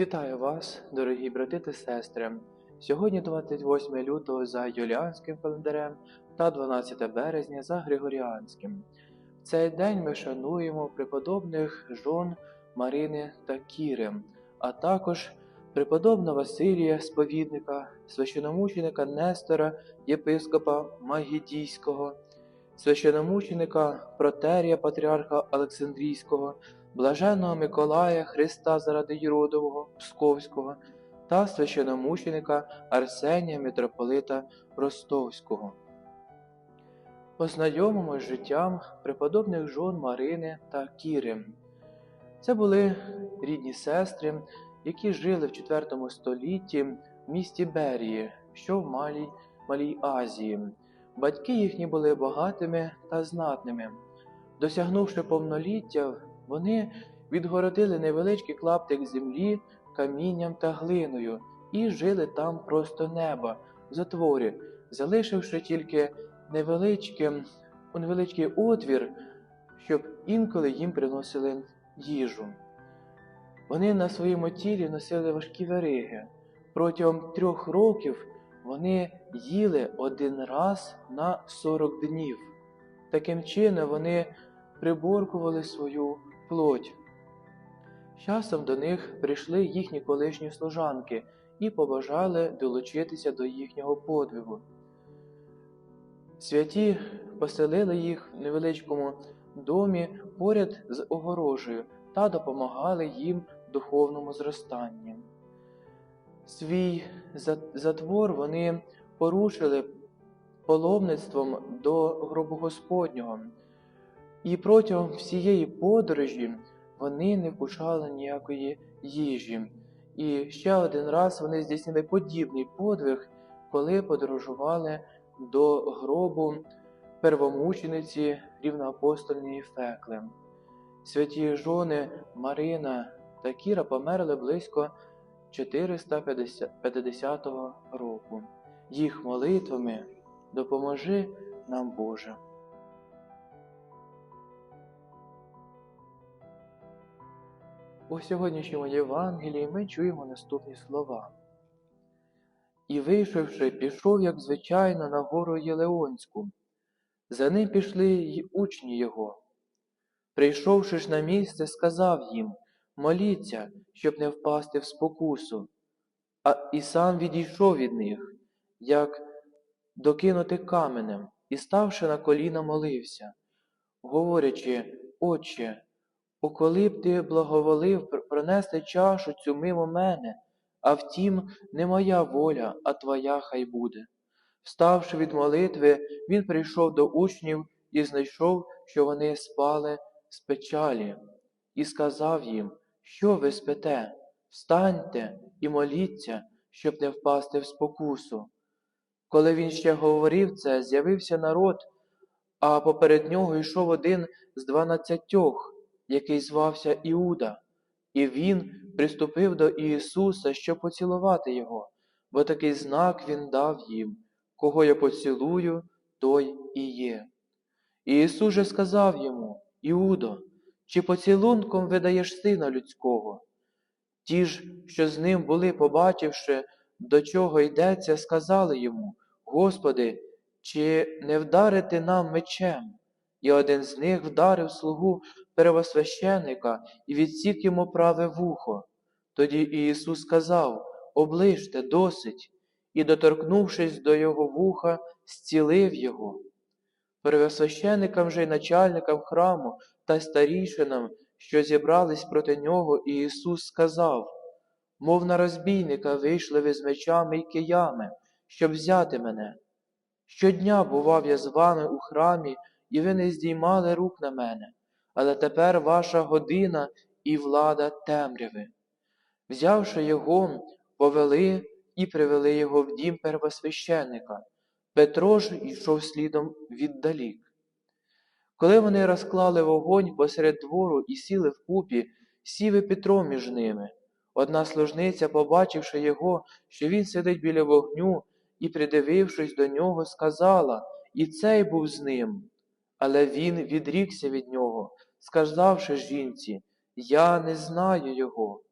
Вітаю вас, дорогі брати та сестри. Сьогодні 28 лютого за юліанським календарем та 12 березня за Григоріанським. В цей день ми шануємо преподобних жон Марини та Кіри, а також преподобного Василія Сповідника, священомученика Нестора, єпископа Магідійського, священомученика Протерія Патріарха Олександрійського, блаженного Миколая Христа заради Єродового Псковського та священомученика Арсенія митрополита Ростовського. Познайомимо з життям преподобних жон Марини та Кіри. Це були рідні сестри, які жили в IV столітті в місті Берії, що в Малій, Малій Азії. Батьки їхні були багатими та знатними. Досягнувши повноліття, вони відгородили невеличкий клаптик землі камінням та глиною і жили там просто неба в затворі, залишивши тільки невеличкий, невеличкий отвір, щоб інколи їм приносили їжу. Вони на своєму тілі носили важкі вериги. Протягом трьох років вони їли один раз на 40 днів. Таким чином вони приборкували свою плоть. Часом до них прийшли їхні колишні служанки і побажали долучитися до їхнього подвигу. Святі поселили їх в невеличкому домі поряд з огорожею та допомагали їм духовному зростанні. Свій затвор вони порушили паломництвом до гробу Господнього, і протягом всієї подорожі вони не вкушали ніякої їжі. І ще один раз вони здійснили подібний подвиг, коли подорожували до гробу первомучениці рівноапостольної Фекли. Святі жони Марина та Кіра померли близько 450 року. Їх молитвами допоможи нам Боже. У сьогоднішньому Євангелії ми чуємо наступні слова. І, вийшовши, пішов, як звичайно, на гору Єлеонську. За ним пішли й учні його. Прийшовши ж на місце, сказав їм Моліться, щоб не впасти в спокусу. А і сам відійшов від них, як докинути каменем, і, ставши на коліна, молився, говорячи, Отче, коли б ти благоволив пронести чашу цю мимо мене, а втім, не моя воля, а твоя хай буде. Вставши від молитви, він прийшов до учнів і знайшов, що вони спали з печалі, і сказав їм, що ви спите, встаньте і моліться, щоб не впасти в спокусу. Коли він ще говорив це, з'явився народ, а поперед нього йшов один з дванадцятьох, який звався Іуда, і він приступив до Ісуса, щоб поцілувати його, бо такий знак він дав їм, кого я поцілую, той і є. І Ісус же сказав йому, Іудо, чи поцілунком видаєш сина людського? Ті ж, що з ним були, побачивши, до чого йдеться, сказали йому, Господи, чи не вдарити нам мечем? І один з них вдарив слугу первосвященика і відсік йому праве вухо. Тоді Ісус сказав Оближте досить, і, доторкнувшись до його вуха, зцілив його. Первосвященикам же й начальникам храму та старішинам, що зібрались проти нього, Ісус сказав Мов на розбійника вийшли ви з мечами й киями, щоб взяти мене. Щодня бував я з вами у храмі, і ви не здіймали рук на мене, але тепер ваша година і влада темряви. Взявши його, повели і привели його в дім первосвященника. Петро ж йшов слідом віддалік. Коли вони розклали вогонь посеред двору і сіли вкупі, сів і Петро між ними. Одна служниця, побачивши його, що він сидить біля вогню, і, придивившись до нього, сказала І цей був з ним. Але він відрікся від нього, сказавши жінці Я не знаю його.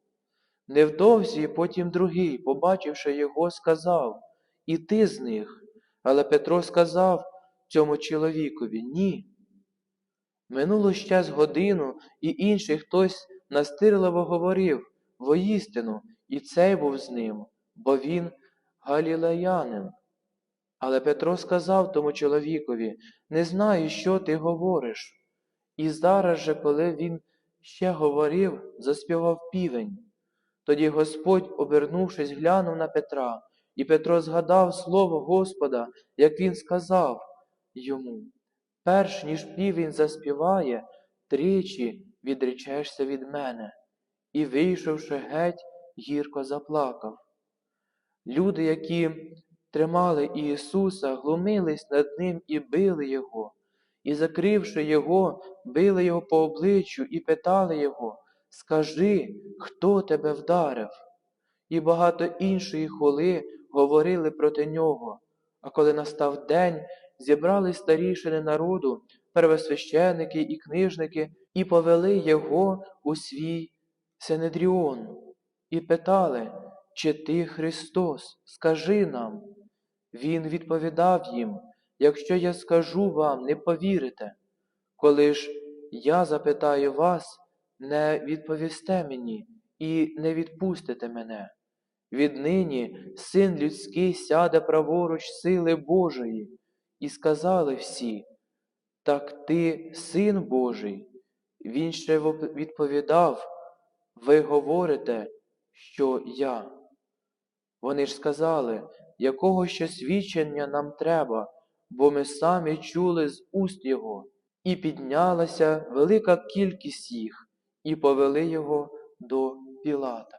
Невдовзі потім другий, побачивши його, сказав, і ти з них. Але Петро сказав цьому чоловікові, ні. Минуло ще з годину, і інший хтось настирливо говорив, воістину, і цей був з ним, бо він галілеянин. Але Петро сказав тому чоловікові, не знаю, що ти говориш. І зараз же, коли він ще говорив, заспівав півень. Тоді Господь, обернувшись, глянув на Петра, і Петро згадав слово Господа, як він сказав йому. Перш ніж півень заспіває, тричі відречешся від мене. І, вийшовши геть, гірко заплакав. Люди, які тримали Ісуса, глумились над ним і били Його, і, закривши Його, били Його по обличчю і питали Його, Скажи, хто тебе вдарив? І багато іншої хули говорили проти нього. А коли настав день, зібрали старішини народу, первосвященики і книжники, і повели його у свій Синедріон, і питали, чи ти Христос, скажи нам. Він відповідав їм, якщо я скажу вам, не повірите. Коли ж я запитаю вас, не відповісте мені і не відпустите мене. Віднині син людський сяде праворуч сили Божої, і сказали всі, так ти син Божий. Він ще відповідав, ви говорите, що я. Вони ж сказали, якого ще свідчення нам треба, бо ми самі чули з уст його, і піднялася велика кількість їх, і повели його до Пілата.